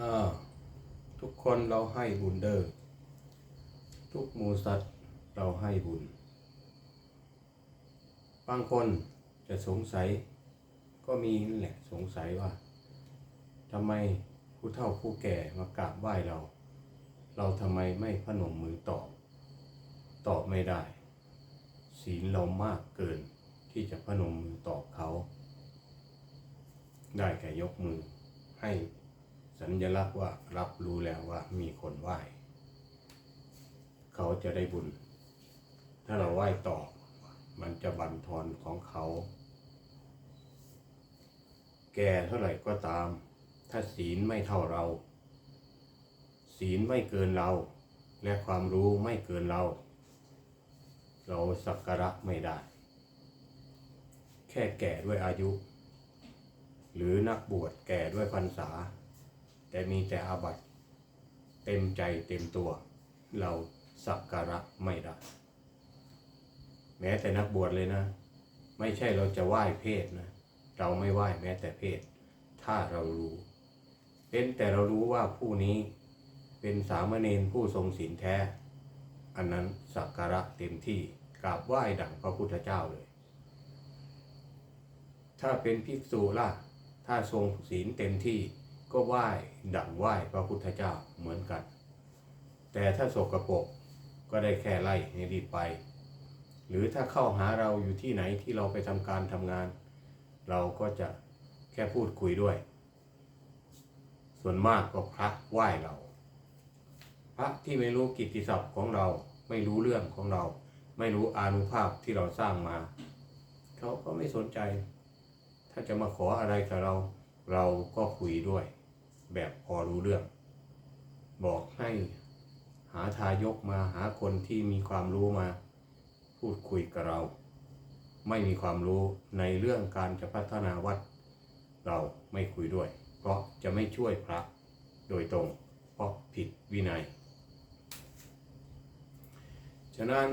อทุกคนเราให้บุญเด้อทุกหมูสัตว์เราให้บุญ บางคนจะสงสัย ก็มีนั่นแหละสงสัยว่าทำไมผู้เฒ่าผู้แก่มากราบไหว้เรา เราทำไมไม่พนมมือตอบ ตอบไม่ได้ ศีลเรามากเกินที่จะพนมมือตอบเขา ได้แค่ยกมือให้ สัญลักษณ์ว่ารับรู้แล้วว่ามีคนไหว้ เขาจะได้บุญ ถ้าเราไหว้ต่อ มันจะบั่นทอนของเขา แก่เท่าไหร่ก็ตาม ถ้าศีลไม่เท่าเรา ศีลไม่เกินเรา และความรู้ไม่เกินเรา เราสักการะไม่ได้ แค่แก่ด้วยอายุ หรือนักบวชแก่ด้วยพรรษา แต่มีแต่อาบัติเต็มใจเต็มตัว เราสักการะไม่ได้ แม้แต่นักบวชเลยนะ ไม่ใช่เราจะไหว้เพศนะ เราไม่ไหว้แม้แต่เพศ ถ้าเรารู้ เป็นแต่เรารู้ว่าผู้นี้เป็นสามเณรผู้ทรงศีลแท้ อันนั้นสักการะเต็มที่กราบไหว้ดั่งพระพุทธเจ้าเลย ถ้าเป็นภิกษุล่ะ ถ้าทรงศีลเต็มที่ ก็ไหว้ดั่งไหว้พระพุทธเจ้าเหมือนกัน แต่ถ้าสกปรกก็ได้แค่ไล่ให้รีบไป หรือถ้าเข้าหาเราอยู่ที่ไหนที่เราไปทำการทำงาน เราก็จะแค่พูดคุยด้วย ส่วนมากก็พระไหว้เรา พระที่ไม่รู้กิตติศัพท์ของเราไม่รู้เรื่องของเรา ไม่รู้อานุภาพที่เราสร้างมา เขาก็ไม่สนใจ ถ้าจะมาขออะไรกับเรา เราก็คุยด้วย แบบพอรู้เรื่อง บอกให้หาทายกมาหาคนที่มีความรู้มา พูดคุยกับเรา ไม่มีความรู้ในเรื่องการจะพัฒนาวัด เราไม่คุยด้วย เพราะจะไม่ช่วยพระโดยตรง เพราะผิดวินัย ฉะนั้น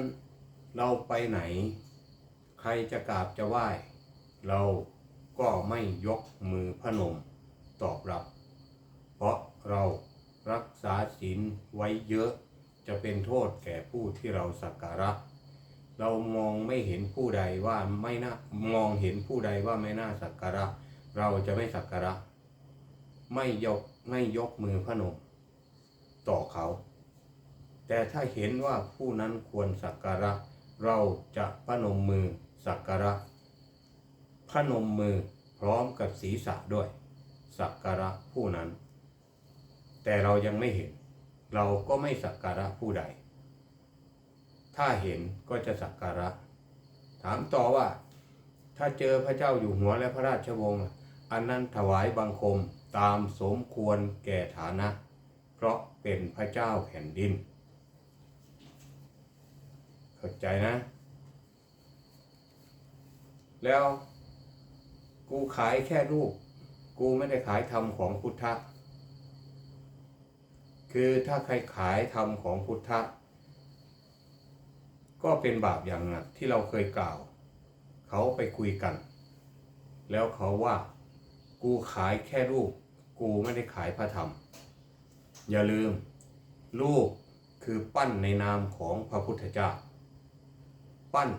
เราไปไหน ใครจะกราบจะไหว้ เราก็ไม่ยกมือพนมตอบรับ เพราะเรารักษาศีลไว้เยอะจะเป็นโทษแก่ผู้ที่เราสักการะ เรามองไม่เห็นผู้ใดว่าไม่น่ามองเห็นผู้ใดว่าไม่น่าสักการะ เราจะไม่สักการะ ไม่ยกไม่ยกมือพนมต่อเขา แต่ถ้าเห็นว่าผู้นั้นควรสักการะ เราจะพนมมือสักการะพนมมือพร้อมกับศีรษะด้วย สักการะผู้นั้น แต่เรายังไม่เห็น เราก็ไม่สักการะผู้ใด ถ้าเห็นก็จะสักการะ ถามต่อว่า ถ้าเจอพระเจ้าอยู่หัวและพระราชวงศ์อันนั้นถวายบังคมตามสมควรแก่ฐานะ เพราะเป็นพระเจ้าแผ่นดิน เข้าใจนะ แล้วกูขายแค่รูป กูไม่ได้ขายธรรมของพุทธะ คือถ้าใครขายธรรมของพุทธะ ก็เป็นบาปอย่างหนักที่เราเคยกล่าว เขาไปคุยกัน แล้วเขาว่ากูขายแค่รูป กูไม่ได้ขายพระธรรม อย่าลืม รูปคือปั้นในนามของพระพุทธเจ้า ปั้น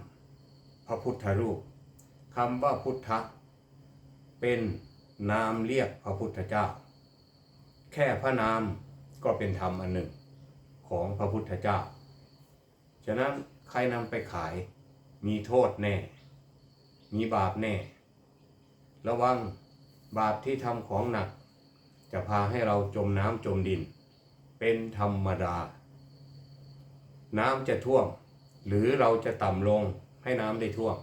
พระพุทธรูปคำว่าพุทธะเป็นนามเรียกพระพุทธเจ้า แค่พระนาม ก็เป็นธรรมอันหนึ่งของพระพุทธเจ้า ฉะนั้นใครนำไปขายมีโทษแน่ มีบาปแน่ ระวังบาปที่ทำของหนัก จะพาให้เราจมน้ำจมดิน เป็นธรรมดา น้ำจะท่วม หรือเราจะต่ำลงให้น้ำได้ท่วม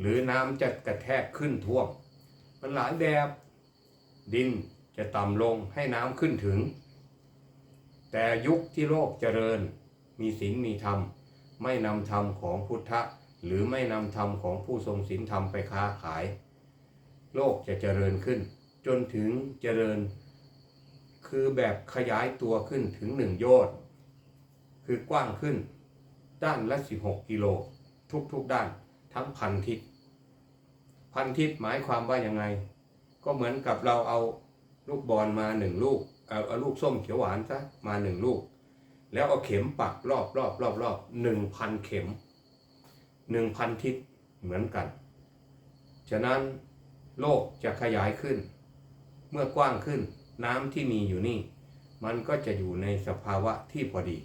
หรือน้ำจะกระแทกขึ้นท่วม มันหลายแบบ ดินจะต่ำลงให้น้ำขึ้นถึง แต่ยุคที่โลกเจริญ มีศีลมีธรรม ไม่นำธรรมของพุทธะ หรือไม่นำธรรมของผู้ทรงศีลธรรมไปค้าขาย โลกจะเจริญขึ้น จนถึงเจริญ คือแบบขยายตัวขึ้นถึงหนึ่งโยชน์คือกว้างขึ้น ด้านละ 16 กิโล ทุกๆด้านทั้งพันทิศพันทิศหมายความว่ายังไง ก็เหมือนกับเราเอาลูกบอลมาหนึ่งลูก เอาเอาลูกส้มเขียวหวานซะมาหนึ่งลูก แล้วเอาเข็มปักรอบรอบรอบรอบหนึ่งพันเข็มหนึ่งพันทิศเหมือนกัน ฉะนั้นโลกจะขยายขึ้น เมื่อกว้างขึ้นน้ำที่มีอยู่นี่ มันก็จะอยู่ในสภาวะที่พอดี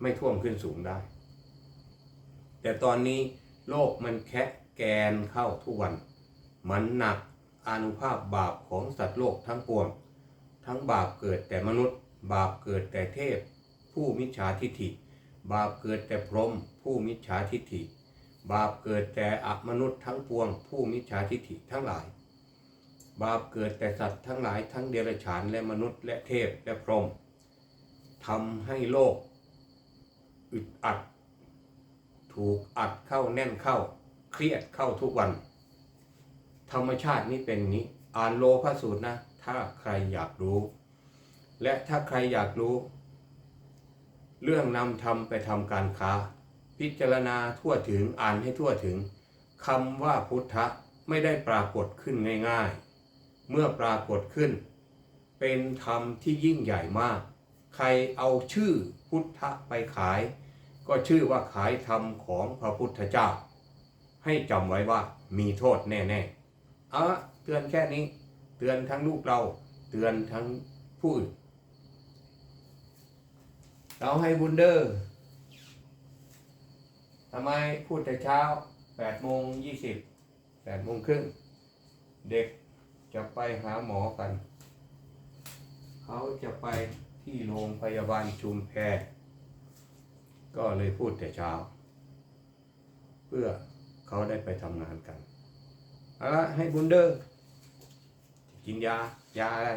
ไม่ท่วมขึ้นสูงได้ แต่ตอนนี้โลกมันแคะแกนเข้าทุกวัน มันหนักอนุภาพบาปของสัตว์โลกทั้งปวง ทั้งบาปเกิดแต่มนุษย์ บาปเกิดแต่เทพ ผู้มิจฉาทิฏฐิ บาปเกิดแต่พรหมผู้มิจฉาทิฏฐิ บาปเกิดแต่อมนุษย์ทั้งปวง ผู้มิจฉาทิฏฐิทั้งหลาย บาปเกิดแต่สัตว์ทั้งหลายทั้งเดรัจฉานและมนุษย์และเทพและพรหมทำให้โลกอึดอัด ถูกอัดเข้าแน่นเข้า เครียดเข้าทุกวัน ธรรมชาตินี้เป็นนี้ อ่านโลภสูตรนะ ถ้าใครอยากรู้ และถ้าใครอยากรู้ เรื่องนำทำไปทำการค้า พิจารณาทั่วถึงอ่านให้ทั่วถึงคำว่าพุทธะไม่ได้ปรากฏขึ้นง่ายๆ เมื่อปรากฏขึ้น เป็นธรรมที่ยิ่งใหญ่มาก ใครเอาชื่อพุทธะไปขาย ก็ชื่อว่าขายธรรมของพระพุทธเจ้า ให้จำไว้ว่ามีโทษแน่ๆ เอาเตือนแค่นี้ ตือนทั้งลูกเรา เตือนทั้งผู้อื่น เราให้บุญเดอร์ทำไมพูดแต่เช้าแปดโมงยี่สิบแปดโมงครึ่ง เด็กจะไปหาหมอกัน เขาจะไปที่โรงพยาบาลชุมแพก็เลยพูดแต่เช้า เพื่อเขาได้ไปทำงานกันเอาละให้บุญเดอร์ กินยายาอะไ